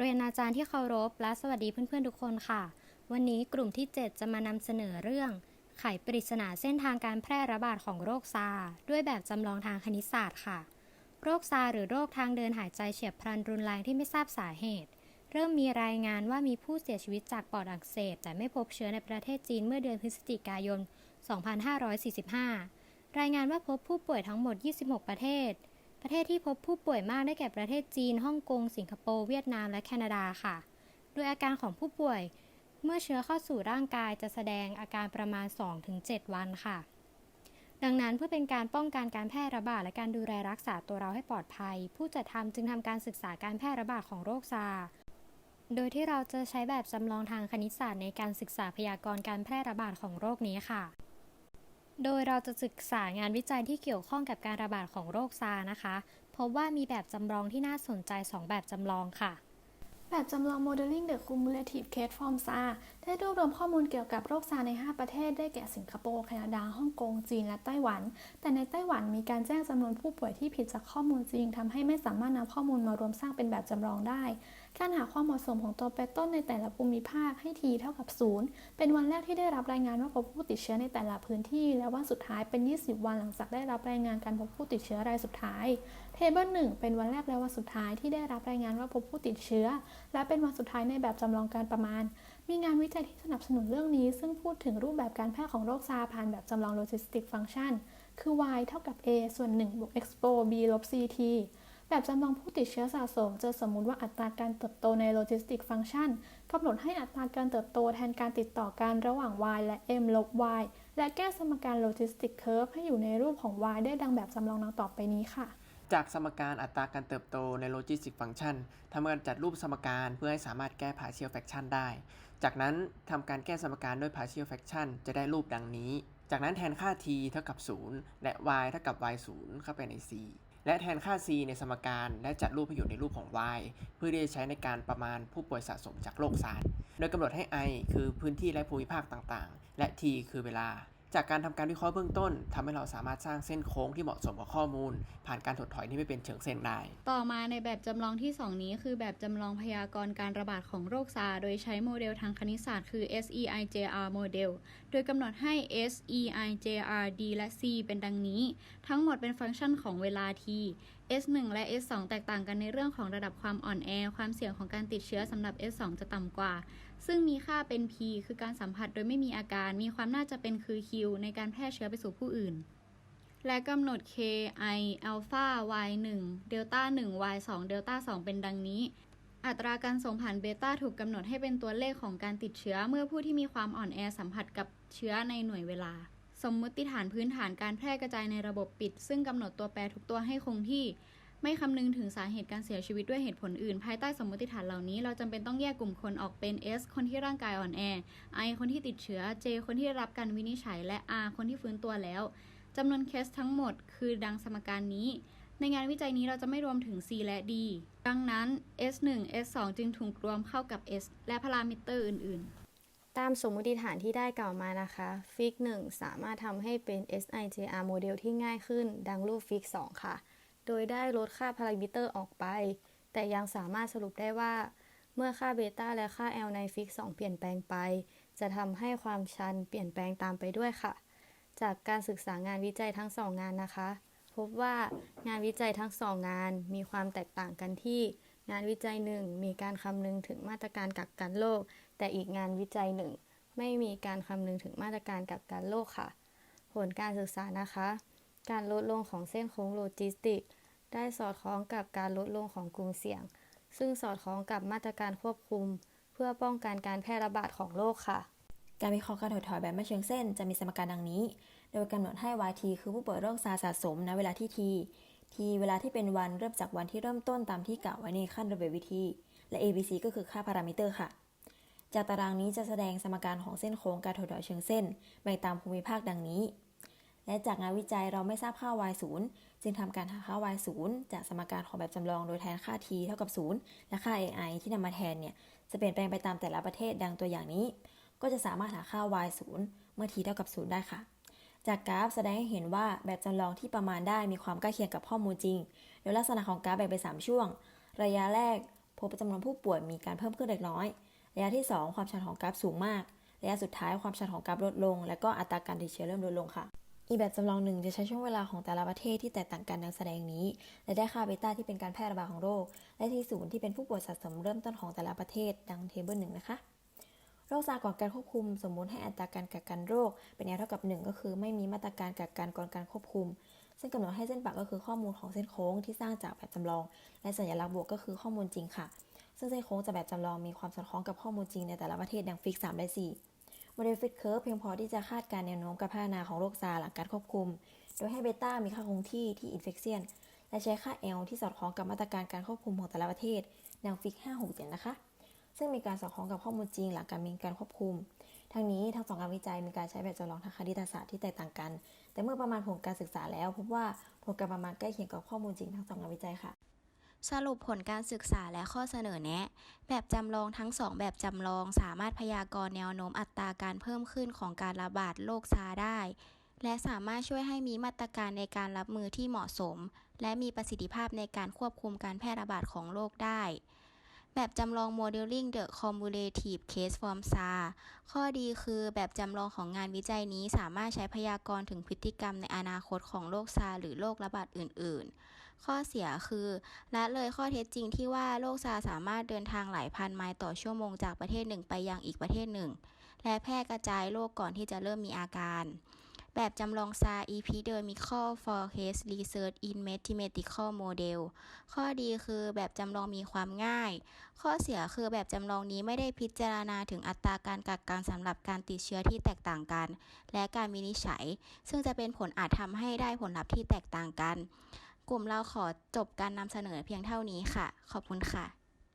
เรียนอาจารย์ที่เคารพและสวัสดีเพื่อนๆทุกคนค่ะ วันนี้กลุ่มที่ 7 จะมานำเสนอเรื่อง ไขปริศนาเส้นทางการแพร่ระบาดของโรคซา ด้วยแบบจำลองทางคณิตศาสตร์ค่ะ โรคซาหรือโรคทางเดินหายใจเฉียบพลันรุนแรงที่ไม่ทราบสาเหตุ เริ่มมีรายงานว่ามีผู้เสียชีวิตจากปอดอักเสบ แต่ไม่พบเชื้อในประเทศจีนเมื่อเดือนพฤศจิกายน 2545 รายงานว่าพบผู้ป่วยทั้งหมด 26 ประเทศ ประเทศที่พบผู้ป่วยมากได้แก่ประเทศจีน ฮ่องกง สิงคโปร์ เวียดนาม และแคนาดาค่ะ โดยอาการของผู้ป่วยเมื่อเชื้อเข้าสู่ร่างกายจะแสดงอาการประมาณ 2-7 วันค่ะ ดังนั้นเพื่อเป็นการป้องกันการแพร่ระบาดและการดูแลรักษาตัวเราให้ปลอดภัย ผู้จัดทำจึงทำการศึกษาการแพร่ระบาดของโรคซา โดยที่เราจะใช้แบบจำลองทางคณิตศาสตร์ในการศึกษาพยากรณ์การแพร่ระบาดของโรคนี้ค่ะ โดยเราจะศึกษางานวิจัยที่เกี่ยวข้องกับการระบาดของโรคซานะคะ พบว่ามีแบบจำลองที่น่าสนใจ 2 แบบจำลองค่ะ แบบจำลอง Modeling the Cumulative Case from SARS ได้รวบรวมข้อมูลเกี่ยวกับโรคซาร์ใน 5 ประเทศได้แก่สิงคโปร์ แคนาดา ฮ่องกง จีน และไต้หวัน แต่ในไต้หวันมีการแจ้งจำนวนผู้ป่วยที่ผิดจากข้อมูลจริงทำให้ไม่สามารถนำข้อมูลมารวมสร้างเป็นแบบจำลองได้ การหาความเหมาะสมของตัวแปรต้นในแต่ละภูมิภาคให้ t เท่ากับ 0 เป็นวันแรกที่ได้รับรายงานว่าพบผู้ติดเชื้อในแต่ละพื้นที่ และวันสุดท้ายเป็น 20 วันหลังจากได้รับรายงานการพบผู้ติดเชื้อรายสุดท้าย เทเบิล1เป็นวันแรกและวันสุดท้ายที่ได้รับรายงานว่าพบผู้ติดเชื้อ และเป็นวันสุดท้ายในแบบจำลองการประมาณ มีงานวิจัยที่สนับสนุนเรื่องนี้ ซึ่งพูดถึงรูปแบบการแพร่ของโรคซาผ่านแบบจำลองโลจิสติกฟังชัน คือ y เท่ากับ a ส่วน1บวก expo b ลบ ct แบบจำลองผู้ติดเชื้อสะสม จะสมมุติว่าอัตราการเติบโตในโลจิสติกฟังก์ชันกำหนดให้อัตราการเติบโตแทนการติดต่อกันระหว่าง y และ m ลบ y และแก้สมการโลจิสติกเคอร์ฟให้อยู่ในรูปของ y ได้ดังแบบจำลองดังต่อไปนี้ค่ะ จากสมการอัตราการเติบโตในโลจิสติกฟังก์ชันทำการจัดรูปสมการเพื่อให้สามารถแก้ partial fraction ได้ จากนั้นทำการแก้สมการด้วย partial fraction จะได้รูปดังนี้ จากนั้นแทนค่า t เท่ากับ 0 และ y เท่ากับ y 0เข้าไปใน c และแทนค่า c ในสมการและจัดรูปให้อยู่ในรูปของ y เพื่อที่จะใช้ในการประมาณผู้ป่วยสะสมจากโรคซาร์โดยกำหนดให้ i คือพื้นที่และภูมิภาคต่างๆ และ t คือเวลา จากการทำการวิเคราะห์เบื้องต้นทำให้เราสามารถสร้างเส้นโค้งที่เหมาะสมกับข้อมูล ผ่านการถดถอยที่ไม่เป็นเชิงเส้นได้ ต่อมาในแบบจำลองที่ 2 นี้ คือแบบจำลองพยากรณ์การระบาดของโรคซาร์โดยใช้โมเดลทางคณิตศาสตร์คือ SEIJR โมเดล โดยกำหนดให้ SEIJR D และ C เป็นดังนี้ ทั้งหมดเป็นฟังก์ชันของเวลา t S1 และ S2 แตกต่างกันในเรื่องของระดับความอ่อนแอ ความเสี่ยงของการติดเชื้อสำหรับ S2 จะต่ำกว่า ซึ่งมีค่าเป็น P คือการสัมผัสโดยไม่มีอาการ มีความน่าจะเป็นคือ Q ในการแพร่เชื้อไปสู่ผู้อื่น และกำหนด K I alpha Y 1 delta 1 Y 2 delta 2 เป็นดังนี้ อัตราการส่งผ่านเบต้าถูกกำหนดให้เป็นตัวเลขของการติดเชื้อ เมื่อผู้ที่มีความอ่อนแอสัมผัสกับเชื้อในหน่วยเวลา สมมติฐานพื้นฐานการแพร่กระจายในระบบปิด ซึ่งกำหนดตัวแปรทุกตัวให้คงที่ ไม่คำนึงถึงสาเหตุการเสียชีวิตด้วยเหตุผลอื่น ภายใต้สมมติฐานเหล่านี้เราจำเป็นต้องแยกกลุ่มคนออกเป็น S คนที่ร่างกายอ่อนแอ I คนที่ติดเชื้อ J คนที่ได้รับการวินิจฉัย และ R คนที่ฟื้นตัวแล้วจำนวนเคสทั้งหมดคือดังสมการนี้ ในงานวิจัยนี้เราจะไม่รวมถึง C และ D ดังนั้น S1 S2 จึงถูกรวมเข้ากับ S และพารามิเตอร์อื่น ๆ ตามสมมติฐานที่ได้กล่าวมานะคะ ฟิก 1 สามารถทำให้เป็น SIJR โมเดลที่ง่ายขึ้น ดังรูปฟิก 2 ค่ะ โดยได้ลดค่าพารามิเตอร์ออกไป แต่ยังสามารถสรุปได้ว่า เมื่อค่าเบต้าและค่า L ในฟิก2เปลี่ยนแปลงไป จะทำให้ความชันเปลี่ยนแปลงตามไปด้วยค่ะ จากการศึกษางานวิจัยทั้ง2งานนะคะ พบว่างานวิจัยทั้ง2งานมีความแตกต่างกันที่งานวิจัยหนึ่งมีการคำนึงถึงมาตรการกักกันโรคแต่อีกงานวิจัยหนึ่งไม่มีการคำนึงถึงมาตรการกักกันโรคค่ะ ผลการศึกษานะคะ การลดลงของเส้นโค้งโลจิสติก ได้สอดคล้องกับการลดลงของกลุ่มเสี่ยง ซึ่งสอดคล้องกับมาตรการควบคุม เพื่อป้องกันการแพร่ระบาดของโรคค่ะ การวิเคราะห์การถดถอยแบบไม่เชิงเส้นจะมีสมการดังนี้ โดยกำหนดให้ YT คือผู้ป่วยโรคซาสะสมณเวลาที่ T T เวลาที่เป็นวันเริ่มจากวันที่เริ่มต้นตามที่กล่าวไว้ในขั้นระเบียบวิธี และ ABC ก็คือค่าพารามิเตอร์ค่ะ จากตารางนี้จะแสดงสมการของเส้นโค้งการถดถอยเชิงเส้นแบ่งตามภูมิภาคดังนี้ และจากงานวิจัยเราไม่ทราบค่า y 0จึงทำการหาค่า y 0จากสมการของแบบจำลองโดยแทนค่า t เท่ากับ 0 และค่า ai ที่นำมาแทนเนี่ยจะเปลี่ยนแปลงไปตามแต่ละประเทศดังตัวอย่างนี้ ก็จะสามารถหาค่า y 0เมื่อ t เท่ากับ 0 ได้ค่ะ จากกราฟแสดงให้เห็นว่าแบบจำลองที่ประมาณได้มีความใกล้เคียงกับข้อมูลจริง โดยลักษณะของกราฟแบ่งเป็น3ช่วง ระยะแรกพบจำนวนผู้ป่วยมีการเพิ่มขึ้นเล็กน้อย ระยะที่ 2 ความชันของกราฟสูงมาก ระยะสุดท้ายความชันของกราฟลดลง และก็อัตราการติดเชื้อเริ่มลดลงค่ะ อีแบบจำลองหนึ่งจะใช้ช่วงเวลาของแต่ละประเทศที่แตกต่างกันดังแสดงนี้ และได้ค่าเบต้าที่เป็นการแพร่ระบาดของโรค และที่ศูนย์ที่เป็นผู้ป่วยสะสมเริ่มต้นของแต่ละประเทศดังเทเบิลหนึ่งนะคะโรคซาก่อนการควบคุม สมมุติให้อัตราการกักกันโรค เป็น n เท่ากับ 1 ก็คือไม่มีมาตรการกักกันก่อนการควบคุม ซึ่งกำหนดให้เส้นปักก็คือข้อมูลของเส้นโค้งที่สร้างจากแบบจำลอง และสัญลักษณ์บวกก็คือข้อมูลจริงค่ะ ซึ่งเส้นโค้งจากแบบจำลองมีความสอดคล้องกับข้อมูลจริงในแต่ละประเทศดังฟิก3และ4 โมเดลฟิกเคิร์ฟเพียงพอที่จะคาดการณ์แนวโน้มการพัฒนาของโรคซาร์หลังการควบคุม โดยให้เบต้ามีค่าคงที่ที่อินเฟคเซียนและใช้ค่า L ที่สอดคล้องกับมาตรการการควบคุมของแต่ละประเทศดังฟิก 567 นะคะ ซึ่งมีการสอดคล้องกับข้อมูลจริงหลังการมีการควบคุม ทั้งนี้ทั้งสองงานวิจัยมีการใช้แบบจำลองทางคณิตศาสตร์ที่แตกต่างกัน แต่เมื่อประมาณผลการศึกษาแล้ว พบว่าผลการประมาณใกล้เคียงกับข้อมูลจริงทั้งสองงานวิจัยค่ะ สรุปผลการศึกษาและข้อเสนอแนะ แบบจำลองทั้งสองแบบจำลองสามารถพยากรณ์แนวโน้มอัตราการเพิ่มขึ้นของการระบาดโรคซาได้ และสามารถช่วยให้มีมาตรการในการรับมือที่เหมาะสม และมีประสิทธิภาพในการควบคุมการแพร่ระบาดของโรคได้ แบบจำลอง Modeling the Cumulative Case from SARS ข้อดีคือแบบจำลองของงานวิจัยนี้สามารถใช้พยากรณ์ถึงพฤติกรรมในอนาคตของโรคซาหรือโรคระบาดอื่น ๆ ข้อเสียคือละเลยข้อเท็จจริงที่ว่าโรคซาร์สามารถเดินทางหลายพันไมล์ต่อชั่วโมงจากประเทศหนึ่งไปยังอีกประเทศหนึ่ง และแพร่กระจายโรคก่อนที่จะเริ่มมีอาการ แบบจำลองซา Epidemical Forecast Research in Mathematical Model ข้อดีคือแบบจำลองมีความง่าย ข้อเสียคือแบบจำลองนี้ไม่ได้พิจารณาถึงอัตราการกักกันสำหรับการติดเชื้อที่แตกต่างกัน และการวินิจฉัย ซึ่งจะเป็นผลอาจทำให้ได้ผลลัพธ์ที่แตกต่างกัน กลุ่มเราขอจบการนำเสนอเพียงเท่านี้ค่ะ ขอบคุณค่ะ